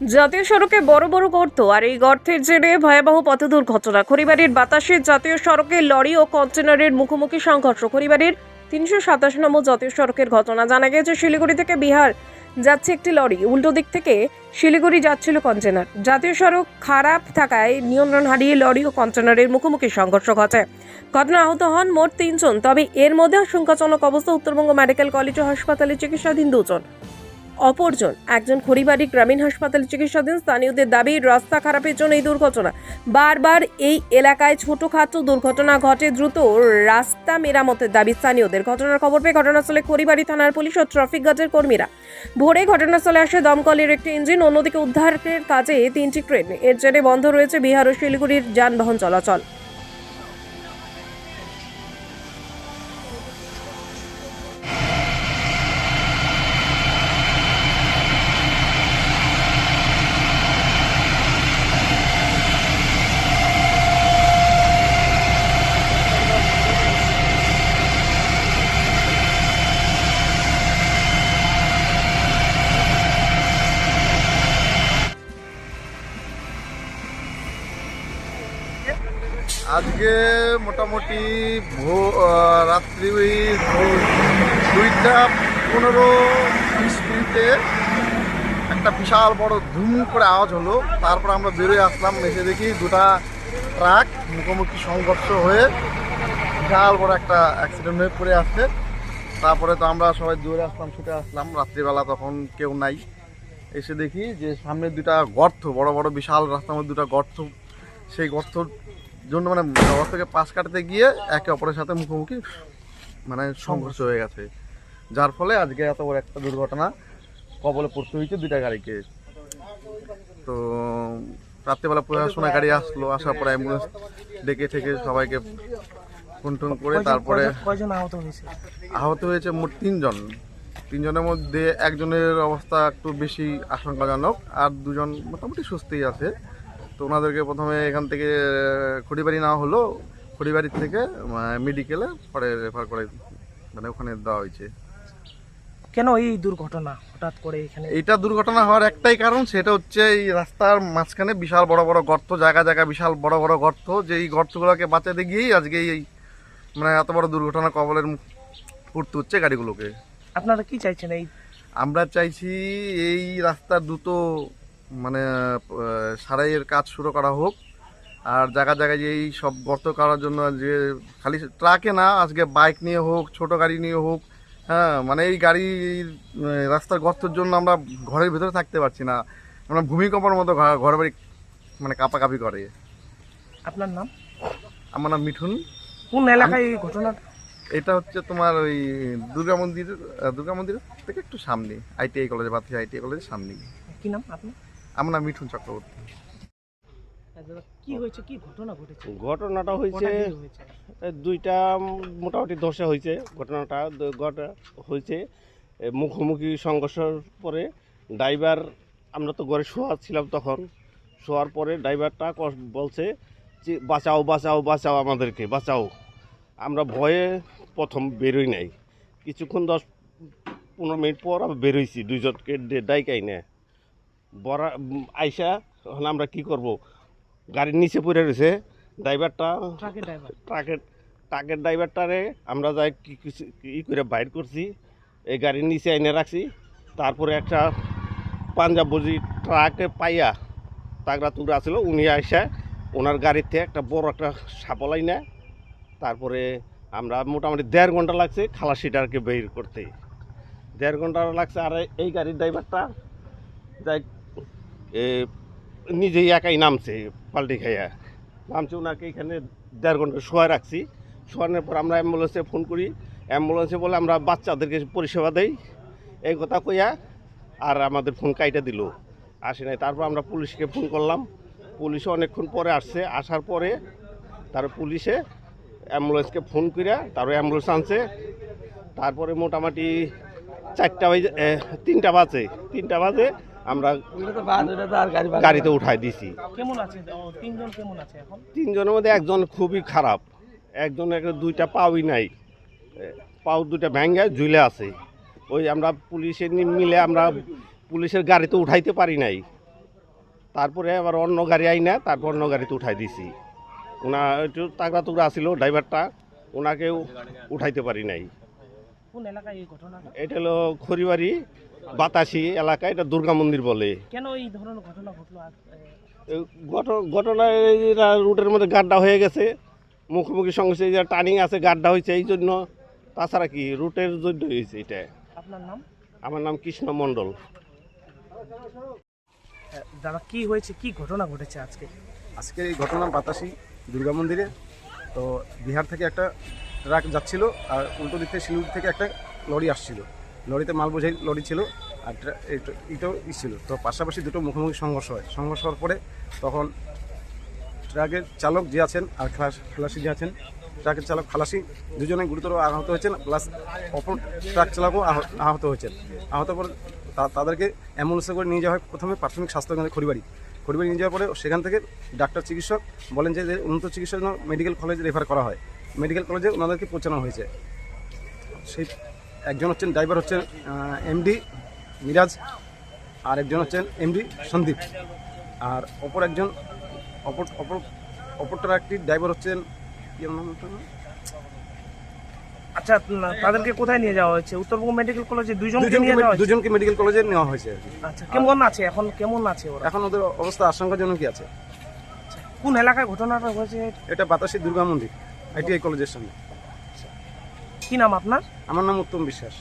জাতীয় সড়কে বড় বড় গর্ত আর এই গর্তের জেরে ভয়াবহ পথ দুর্ঘটনা খড়িবাড়ির বাতাসে জাতীয় সড়কে লরি ও কন্টেনারের মুখোমুখি সংঘর্ষ। খড়িবাড়ির তিনশো সাতাশ নম্বর জাতীয় সড়কের ঘটনা জানা গেছে শিলিগুড়ি থেকে বিহার। যাচ্ছে একটি লরি, উল্টো দিক থেকে শিলিগুড়ি যাচ্ছিল কন্টেনার জাতীয় সড়ক খারাপ থাকায় নিয়ন্ত্রণ হারিয়ে লরি ও কন্টেনারের মুখোমুখি সংঘর্ষ ঘটে। ঘটনা আহত হন মোট তিনজন, তবে এর মধ্যে আশঙ্কাজনক অবস্থা উত্তরবঙ্গ মেডিকেল কলেজ ও হাসপাতালে চিকিৎসাধীন দুজন। অপরজন, একজন খড়িবাড়ি গ্রামীণ হাসপাতালে চিকিৎসাধীন। স্থানীয়দের দাবি, রাস্তা খারাপের জন্য এই দুর্ঘটনা। বারবার এই এলাকায় ছোটখাটো দুর্ঘটনা ঘটে দ্রুত রাস্তা মেরামতের দাবি স্থানীয়দের। ঘটনার খবর পেয়ে ঘটনাস্থলে খড়িবাড়ি থানার পুলিশ ও ট্রাফিক গার্ডের কর্মীরা। ভোরে ঘটনাস্থলে আসে দমকলের একটি ইঞ্জিন, অন্যদিকে উদ্ধারের কাজে তিনটি ট্রেন এর জেরে বন্ধ রয়েছে বিহার ও শিলিগুড়ির যানবাহন চলাচল। আজকে মোটামুটি ভো- রাত্রি দুইটা পনেরো বিশ মিনিটে একটা বিশাল বড় ধুম করে আওয়াজ হলো। তারপর আমরা বেরোয় আসলাম, এসে দেখি দুটা ট্রাক মুখোমুখি সংঘর্ষ হয়ে বিশাল বড় একটা অ্যাক্সিডেন্ট হয়ে পড়ে আসছে তারপরে তো আমরা সবাই দূরে আসলাম, ছুটে আসলাম। রাত্রিবেলা তখন কেউ নাই। এসে দেখি যে সামনে দুটা গর্ত, বড় বড় বিশাল রাস্তার মধ্যে দুটা গর্ত, সেই গর্তর জন্য মানে গর্ত থেকে পাশ কাটতে গিয়ে একে অপরের সাথে মুখোমুখি মানে সংঘর্ষ হয়ে গেছে। যার ফলে আজকে এত বড় একটা দুর্ঘটনা কবলে পড়তে হয়েছে দুইটা গাড়িকে। তো রাত্রেবেলা প্রশাসনের গাড়ি আসলো আসার পরে অ্যাম্বুলেন্স ডেকে থেকে সবাইকে ফোন টোন করে তারপরে আহত হয়েছে মোট তিনজন। তিনজনের মধ্যে একজনের অবস্থা একটু বেশি আশঙ্কাজনক আর দুজন মোটামুটি সুস্থই আছে। তো ওনাদেরকে প্রথমে এখান থেকে খড়িবাড়ি নেওয়া হলো। খড়িবাড়ির থেকে মেডিকেলে পরে রেফার করে মানে ওখানে দেওয়া হয়েছে। কেন এই দুর্ঘটনা হঠাৎ করে এখানে? এইটা দুর্ঘটনা হওয়ার একটাই কারণ সেটা হচ্ছে এই রাস্তার মাঝখানে বিশাল বড় বড় গর্ত জায়গা জায়গা বিশাল বড় বড় গর্ত যে এই গর্তগুলোকে বাঁচাতে গিয়েই আজকে এই মানে এত বড় দুর্ঘটনা কবলের পড়তে হচ্ছে গাড়িগুলোকে। আপনারা কি চাইছেন এই? আমরা চাইছি এই রাস্তার দ্রুত মানে সারাইয়ের কাজ শুরু করা হোক। আর জায়গা জায়গায় যে এই সব গর্ত করার জন্য যে খালি ট্রাকে না আজকে বাইক নিয়ে হোক ছোট গাড়ি নিয়ে হোক হ্যাঁ মানে এই গাড়ি রাস্তার গর্তের জন্য আমরা ঘরের ভিতরে থাকতে পারছি না। আমরা ভূমিকম্পের মতো ঘর- বাড়ি মানে কাঁপাকাঁপি করে। আপনার নাম? আমার নাম মিঠুন। কোন এলাকায় এই ঘটনা? এটা হচ্ছে তোমার ওই দুর্গা মন্দির দুর্গা মন্দির থেকে একটু সামনে আইটিআই কলেজে বাতি আইটিআই কলেজের সামনেই। কি নাম আপনার? আমার নাম মিঠুন চক্রবর্তী। কি হয়েছে? কি ঘটনা ঘটেছে? ঘটনাটা হয়েছে দুইটা মোটামুটি দশে হয়েছে ঘটনাটা। হয়েছে মুখোমুখি সংঘর্ষের পরে ড্রাইভার আমরা তো ঘরে শোয়া ছিলাম তখন। শোয়ার পরে ড্রাইভারটা বলছে যে বাঁচাও বাঁচাও বাঁচাও আমাদেরকে বাঁচাও। আমরা ভয়ে প্রথম বেরোই নাই। কিছুক্ষণ দশ পনেরো মিনিট পর আবার বেরোইছি দুইজনকে ডাইকাই না বড়া উম, আইসা এখন আমরা কি করব? গাড়ির নিচে পড়ে রয়েছে। ড্রাইভারটা ট্রাকের ট্রাকের ড্রাইভারটারে আমরা যাই কি কিছু ই করে বাইর করছি। এই গাড়ির নিচে এনে রাখছি। তারপরে একটা পাঞ্জাব বুঝি ট্রাকে পাইয়া তাগড়া তুগড়া ছিল উনি আইসা ওনার গাড়িতে একটা বড় একটা সাপলাই না তারপরে আমরা মোটামুটি দেড় ঘণ্টা লাগছে খালাসিটাকে বের করতে। দেড় ঘণ্টা লাগছে। আর এই গাড়ির ড্রাইভারটা যাই নিজেই একাই নামছে পাল্টি খাইয়া। নামছে ওনাকে এখানে দেড় ঘণ্টা শোয়া রাখছি। শোয়ানোর পর আমরা অ্যাম্বুলেন্সে ফোন করি। অ্যাম্বুলেন্সে বলে আমরা বাচ্চাদেরকে পরিষেবা দেই। এই কথা কইয়া আর আমাদের ফোন কাইটা দিল। আসে নাই। তারপর আমরা পুলিশকে ফোন করলাম। পুলিশে অনেকক্ষণ পরে আসছে। আসার পরে তার পুলিশে অ্যাম্বুলেন্সকে ফোন করিয়া তারপর অ্যাম্বুলেন্স আনছে। তারপরে মোটামুটি চারটা বাজে তিনটা বাজে। তিনটা বাজে আমরা গাড়িতে উঠাই দিছি। কেমন আছে? তিনজন কেমন আছে এখন? তিনজনের মধ্যে একজন খুবই খারাপ একজন একটা দুইটা পাওই নাই। পাও দুইটা ভেঙ্গে ঝুলে আছে। ওই আমরা পুলিশের নি- মিলে আমরা পুলিশের গাড়িতে উঠাইতে পারি নাই। তারপরে আবার অন্য গাড়ি আই না তারপর অন্য গাড়িতে উঠাই দিছি। ওনা একটু তাগড়া তুগড়া আসিল ড্রাইভারটা ওনাকেও উঠাইতে পারি নাই। কোন এলাকায় এই এটা হলো খড়িবাড়ি বাতাসি এলাকা এটা দুর্গা মন্দির বলে। কেন এই ধরনের ঘটনা ঘটলো আর, এ, ঘট- ঘটনায় এরা রুটের মধ্যে গাড্ডা হয়ে গেছে। মুখোমুখি সঙ্গে যে টার্নিং আছে গাড্ডা হয়েছে এই জন্য তাছাড়া কি রুটের জন্য হয়েছে এটা? আপনার নাম? আমার নাম কৃষ্ণ মণ্ডল। দাদা কি হয়েছে কি ঘটনা ঘটেছে আজকে? আজকে এই ঘটনা বাতাসি দুর্গা মন্দিরে। তো বিহার থেকে একটা ট্রাক যাচ্ছিল আর উল্টো দিক থেকে শিলিগুড়ি থেকে একটা লরি আসছিল। লরিতে মাল বোঝাই লরি ছিল আর ইটাও ই ছিল। তো পাশাপাশি দুটো মুখোমুখি সংঘর্ষ হয়। সংঘর্ষ হওয়ার পরে তখন ট্রাকের চালক যে আছেন আর খালাস- যে আছেন, ট্রাকের চালক খালাসি দুজনে গুরুতর আহত হয়েছেন, প্লাস অপর ট্রাক চালকও আহত হয়েছেন। আহত তা- তাদেরকে অ্যাম্বুলেন্সে করে নিয়ে যাওয়া হয়। প্রথমে প্রাথমিক স্বাস্থ্যকেন্দ্রে খড়িবাড়ি। খড়িবাড়ি নিয়ে যাওয়ার পরে সেখান থেকে ডাক্তার চিকিৎসক বলেন যে উন্নত চিকিৎসার জন্য মেডিকেল কলেজে রেফার করা হয়। মেডিকেল কলেজে ওনাদেরকে পৌঁছানো হয়েছে। সেই একজন হচ্ছেন ড্রাইভার হচ্ছেন এমডি মিরাজ আর একজন হচ্ছেন এমডি সন্দীপ। আর অপর একজন অপর অপর অপর ট্রাকটির ড্রাইভার হচ্ছেন? আচ্ছা তাদেরকে কোথায় নিয়ে যাওয়া হয়েছে? উত্তরবঙ্গ মেডিকেল কলেজে দুজনকে নিয়ে যাওয়া দুজনকে মেডিকেল কলেজে নেওয়া হয়েছে আচ্ছা কেমন আছে এখন? কেমন আছে ওরা? এখন ওদের অবস্থা আশঙ্কাজনক কি আছে কোন এলাকায় ঘটনাটা হয়েছে? এটা বাতাসি দুর্গা মন্দির আইটিআই কলেজের সামনে। কি নাম আপনার? আমার নাম উত্তম বিশ্বাস।